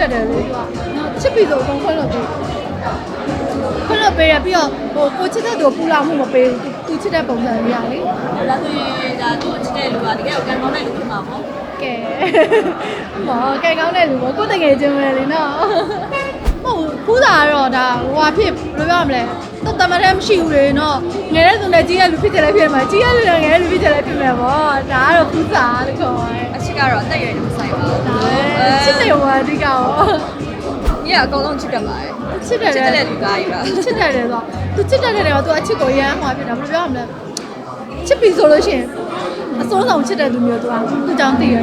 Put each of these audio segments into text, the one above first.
လောက်တက်တယ်လေသူကချစ်ပြီးဆိုအကုန်ခွင့်လို့ပေးခွင့်လို့ပေးရပြီးတော့ဟိုကိုချစ်တဲ့သူပူလာမှုမပေးဘူးသူချစ်တဲ့ပုံစံလေးရလေဒါဆိုရင်ဒါသူ့ချစ်တဲ့လူကတကယ်ကိုကံကောင်းတဲ့လူဖြစ်မှာပေါ့ကဲမောကဲကောင်းတဲ့လူပေါ့ကိုတကယ်ချင်းပဲလေနော် ဟုတ်ဖူးတာကတော့ဒါဟိုဟာဖြစ်ဘယ်လိုပြောရမလဲတော့တမတဲ့မရှိဘူးလေနော်ငယ်တဲ့သူနဲ့ကြီးရလူဖြစ်တယ်လည်းဖြစ်မှာကြီးရလူနဲ့ငယ်တဲ့လူဖြစ်တယ်လည်းဖြစ်မှာပေါ့ဒါကတော့ဖူးစာလို့ခေါ်ပါတယ်အချစ်ကတော့အသက်အရွယ်နဲ့မဆိုင်ပါဘူးဒါပဲချစ်တယ်ဟိုအဓိကရောညီကအကုန်လုံးချစ်တတ်ပါတယ်ချစ်တယ်ချစ်လေတဲ့လူကားကြီးပါချစ်တယ်လေဆိုသူချစ်တယ်လေတော့သူအချစ်ကိုရမ်းမှာဖြစ်တာဘယ်လိုပြောရမလဲချစ်ပြီဆိုလို့ရှိရင်အစိုးဆောင်ချစ်တဲ့သူမျိုးသူကသူကြောင့်သိရ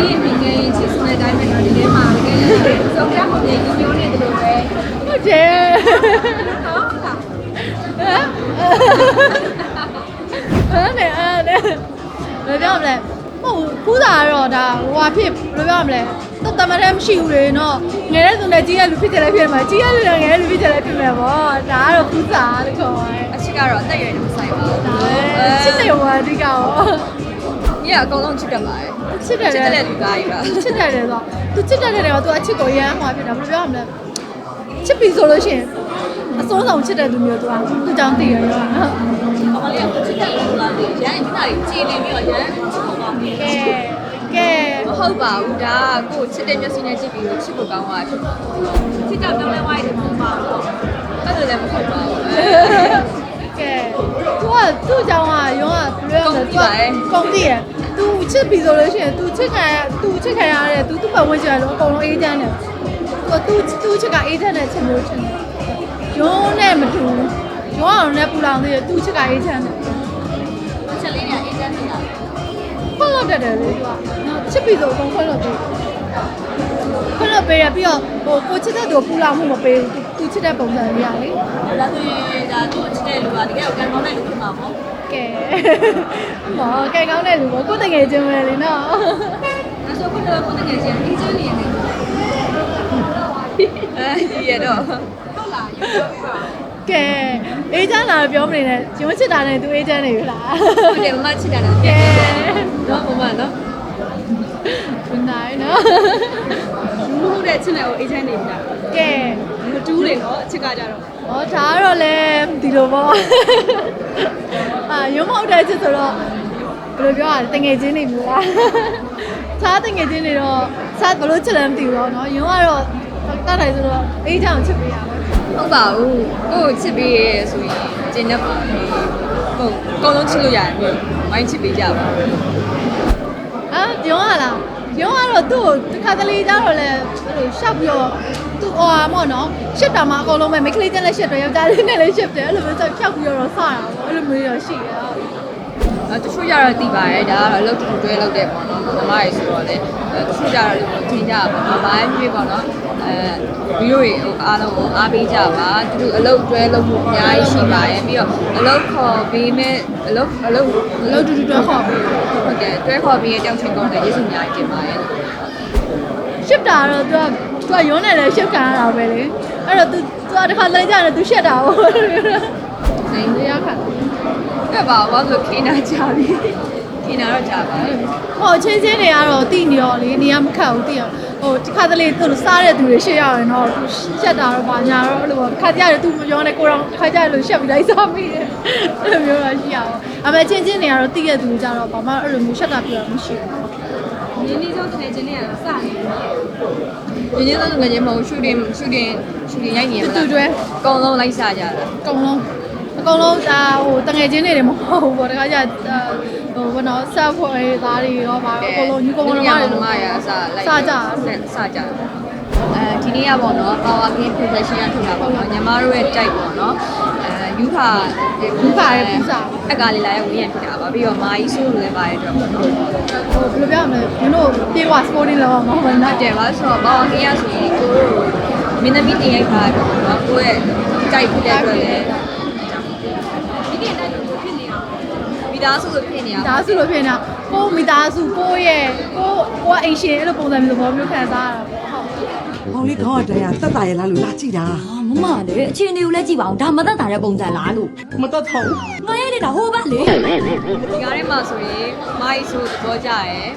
ရောဒီမိငယ်ချစ်စတဲ့အတိုင်းပဲတော့ဒီထဲမှာတကယ်ဆုံးရဖို့နေညိုးနေတယ်လို့ပဲဟုတ်တယ်နော်ဟုတ်လားအဲ့နဲ့အဲ့နဲ့ဘယ်ပြောမလဲဟုတ်ဖူးတာကတော့ဒါဟိုဟာဖြစ်ဘယ်လိုပြောမလဲတော့တမတဲ့မရှိဘူးလေနော်ငယ်တဲ့သူနဲ့ကြီးရလူဖြစ်တယ်လည်းဖြစ်မှာကြီးရလူနဲ့ငယ်တဲ့လူဖြစ်တယ်လည်းဖြစ်မှာပေါ့ဒါကတော့ဖူးတာလို့ခေါ်ပါတယ်အချစ်ကတော့အသက်အရွယ်နဲ့မဆိုင်ပါဘူးဒါပဲချစ်တယ်ဟိုအဓိကရော ညီကအကုန်လုံးချစ်တတ်ပါတယ်ချစ်တယ်ချစ်လေတဲ့လူကားကြီးပါချစ်တယ်လေဆိုသူချစ်တယ်လေတော့သူအချစ်ကိုရမ်းမှာဖြစ်တာဘယ်လိုပြောရမလဲချစ်ပြီဆိုလို့ရှိရင်အစိုးဆောင်ချစ်တဲ့သူမျိုးသူကသူကြောင့်သိရရောအမလေးကချစ်တဲ့လူလားဒီရန်ဒီနာကြီးကြည်နေပြီးတော့ရန်ချစ်ဖို့ကောင်းပြီကဲကဲမဟုတ်ပါဘူးဒါကကိုယ်ချစ်တဲ့မျက်စိနဲ့ကြည့်ပြီးချစ်ဖို့ကောင်းသွားတယ်ချစ်ကြပြောင်းလဲဝိုင်းတယ်မဟုတ်ပါဘူးအဲ့လိုလည်းမဟုတ်ပါဘူးကဲသူကသူ့ကြောင့်ကရောကဘယ်လိုလဲသူကကုန်တည်ရသူ ချစ်ပြီဆိုလို့ရှိရင်သူချစ်ခံရသူချစ်ခံရတဲ့သူသူ့ပတ်ဝန်းကျင်ကတော့အကုန်လုံးအေးချမ်းတယ်သူသူသူချစ်ကအေးချမ်းတဲ့ချစ်မျိုးချင်တယ်ရုံးနဲ့မတူရုံးအောင်နဲ့ပူလောင်သေးတယ်သူချစ်ကအေးချမ်းတယ်ချက်လေးတွေကအေးချမ်းနေတာခွင့်လို့တက်တယ်လေသူကချစ်ပြီဆိုအကုန်ခွင့်လို့ပေးခွင့်လို့ပေးရပြီးတော့ဟိုကိုချစ်တဲ့သူပူလောင်မှုမပေးဘူးသူချစ်တဲ့ပုံစံလေးရလေဒါဆိုရင်ဒါသူ့ချစ်တဲ့လူကတကယ်ကိုကံကောင်းတဲ့လူဖြစ်မှာပေါ့ ကဲမောကဲကောင်းတဲ့လူပေါ့ကိုတကယ်ချင်းပဲလေနော်ဒါဆိုခုတော့ကိုတကယ်ချင်းအေးချမ်းနေရတယ်အဲဒီရတော့ဟုတ်လားရုပ်တော့ပါကဲအေးချမ်းလာပြောမနေနဲ့ဂျုံချစ်တာနဲ့သူအေးချမ်းနေပြီလားဟုတ်တယ်မမချစ်တာလည်းကဲနော်မမနော်ဘယ်နိုင်နော်လူမှုတဲ့ချစ်တဲ့ကိုအေးချမ်းနေပြီလားကဲမတူးတယ်နော်အချစ်ကကြတော့ဟောဒါကတော့လေဒီလိုပေါ့အာ ရုံမောက်တဲ့ချစ်ဆိုတော့ဘယ်လိုပြောရလဲတငယ်ချင်းနေပြီလားသားတငယ်ချင်းနေတော့စားဘယ်လိုချစ်လဲမသိဘူးတော့နော်ရုံကတော့တတ်တယ်ဆိုတော့အေးချမ်းချစ်ပေးရပါဟုတ်ပါဘူးကိုယ်ချစ်ပေးရဆိုရင်ကျင်တတ်ပါဘူးဟုတ်အကုန်လုံးချစ်လို့ရတယ်မျိုးဝိုင်းချစ်ပေးကြပါအာရုံရလား ရုံကတော့သူ့ကိုတစ်ခါတလေကြတော့လေအဲ့လိုရှောက်ပြီးတော့သူ့ဟောပါမော့နော်ရှစ်တာမှအကုန်လုံးပဲမိန်းကလေးချင်းလည်းရှစ်တယ်ယောက်ျားလေးနဲ့လည်းရှစ်တယ်အဲ့လိုမျိုးဆိုဖြောက်ပြီးတော့စတာပေါ့အဲ့လိုမျိုးရောရှိတယ်အဲ တချို့ကြတော့တည်ပါတယ်ဒါကတော့အလုပ်တူတွဲလုပ်တယ်ပေါ့နော်မမရေဆိုတော့လေတချို့ကြတော့ဒီလိုထင်ကြတာပေါ့နော်မမရေပြေးပေါ့နော်အဲဗီဒီယိုတွေအားလုံးကိုအားပေးကြပါသူတို့အလုပ်တွဲလုပ်မှုအများကြီးရှိပါတယ်ပြီးတော့အလုပ်ခေါ်ပေးမဲ့အလုပ်အလုပ်အလုပ်တူတူတွဲခေါ်ပေးဟုတ်ကဲ့တွဲခေါ်ပေးရဲ့တောင်းချင်ကောင်းတဲ့ရေးစုအများကြီးတင်ပါတယ် ship တာတော့သူကသူကရုံးနေလဲ ship ခံရတာပဲလေအဲ့တော့ तू သူကတစ်ခါလိုက်ကြတယ် तू shit တာပေါ့နိုင်ရခါ အဲ့ပါဘာလို့ခိနာကြပြီခိနာတော့ကြပါဘူးဟိုချင်းချင်းတွေကတော့တိနေရောလေနေရာမခတ်ဘူးတိရဟိုတစ်ခါတလေသူစားတဲ့သူတွေရှစ်ရရင်တော့ तू ရှက်တာတော့ပါညာတော့အဲ့လိုပေါ့ခါကြရတယ် तू မပြောနဲ့ကိုတော့ခါကြရလို့ရှက်ပြီးလိုက်စားမိတယ်အဲ့လိုမျိုးတော့ရှိရအောင်အမေချင်းချင်းတွေကတော့တိရသူကြတော့ဘာမှအဲ့လိုမျိုးရှက်တာပြတာမရှိဘူးရင်းနှီးဆုံးတကယ်ချင်းတွေကစနေတယ်ရင်းနှီးဆုံးတကယ်ချင်းမဟုတ်ရှူတင်ရှူတင်ရှူတင်ရိုက်နေရမတူလားတွဲအကုန်လုံးလိုက်စားကြတာအကုန်လုံးအ ကုန်လုံးဒါဟိုတငယ်ချင်းတွေတွေမဟုတ်ဘူးပေါ့တခါကျဟိုဘောနော်ဆက်ဖွဲ့သားတွေရောပါအကုန်လုံးညီကောင်မမတော်မတွေမရအစားလိုက်စားကြစားကြအဲဒီနေ့ကပေါ့နော် power game profession ရထုတ်တာပေါ့နော်ညီမတို့ရဲ့တိုက်ပေါ့နော်အဲယူခါအကလေးလာရဲ့ဝင်းရဖြစ်တာပါပြီးတော့မာကြီးဆိုးလို့လည်းပါတယ်တော့ပေါ့နော်ဟိုဘယ်လိုပြောရမလဲမင်းတို့ပြေဝ sporting လောက်မဟုတ်ဘူးဟုနော်တ်တယ်ပါဆိုတော့ power game ရဆိုရင်ကိုမင်းသမီးတင်ရိုက်ထားတယ်ပေါ့နော်ကိုယ့်ရဲ့တိုက်ဖြစ်တဲ့အတွက်လည်းဒီနေ့လည်းဖြစ်နေအောင်မိ သားစုလိုဖြစ်နေအောင်ဒါဆိုလို့ဖြစ်နေတာကိုမိသားစုကိုရဲ့ကိုကိုကအိမ်ရှင်အဲ့လိုပုံစံမျိုးဘောမျိုးခံစားရတာပေါ့ဟုတ်။ဟောင်လေးခေါင်းကတည်းကတက်တာရလားလို့လာကြည့်တာအာမမမလည်းအခြေအနေကိုလည်းကြည့်ပါအောင်ဒါမသက်တာတဲ့ပုံစံလားလို့မတတ်ထောင်ငါရဲ့နေတာဟိုဘက်လေဒီကားထဲမှာဆိုရင်မိုက်ဆိုသဘောကြရယ်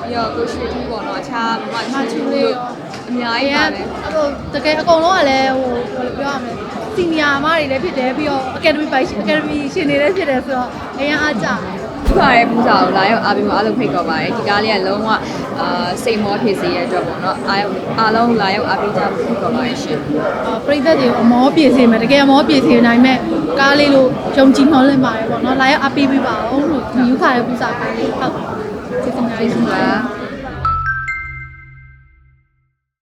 ပြီးတော့ကိုရွှေထူးပေါ့နော်အခြားမမချူလေးအများအဲကြီးပါပဲဟိုတကယ်အကုန်လုံးကလည်းဟိုဘယ်လိုပြောရမလဲ စီနီယာအမတွေလည်းဖြစ်တယ်ပြီးတော့ academy ပိုင်အကယ်ဒမီရှင်တွေလည်းဖြစ်တယ်ဆိုတော့အရင်အားကြတယ်ဒီပါရဲ့ပူစာကိုလာရောက်အားပေးမအားလုံးဖိတ်ခေါ်ပါတယ်ဒီကားလေးကလုံးဝအာစိတ်မောဖြစ်စေရတဲ့အတွက်ပေါ့နော်အားအားလုံးလာရောက်အားပေးကြဖို့ဖိတ်ခေါ်ပါတယ်ရှင်ပရိသတ်တွေကိုအမောပြေစေမယ်တကယ်အမောပြေစေနိုင်မဲ့ကားလေးလို့ယုံကြည်မျှော်လင့်ပါတယ်ပေါ့နော်လာရောက်အပေးပေးပါအောင်လို့ဒီယူခါရဲ့ပူစာကားလေးဟုတ်ကျေးဇူးများကျေးကြီးဇူးပါပါ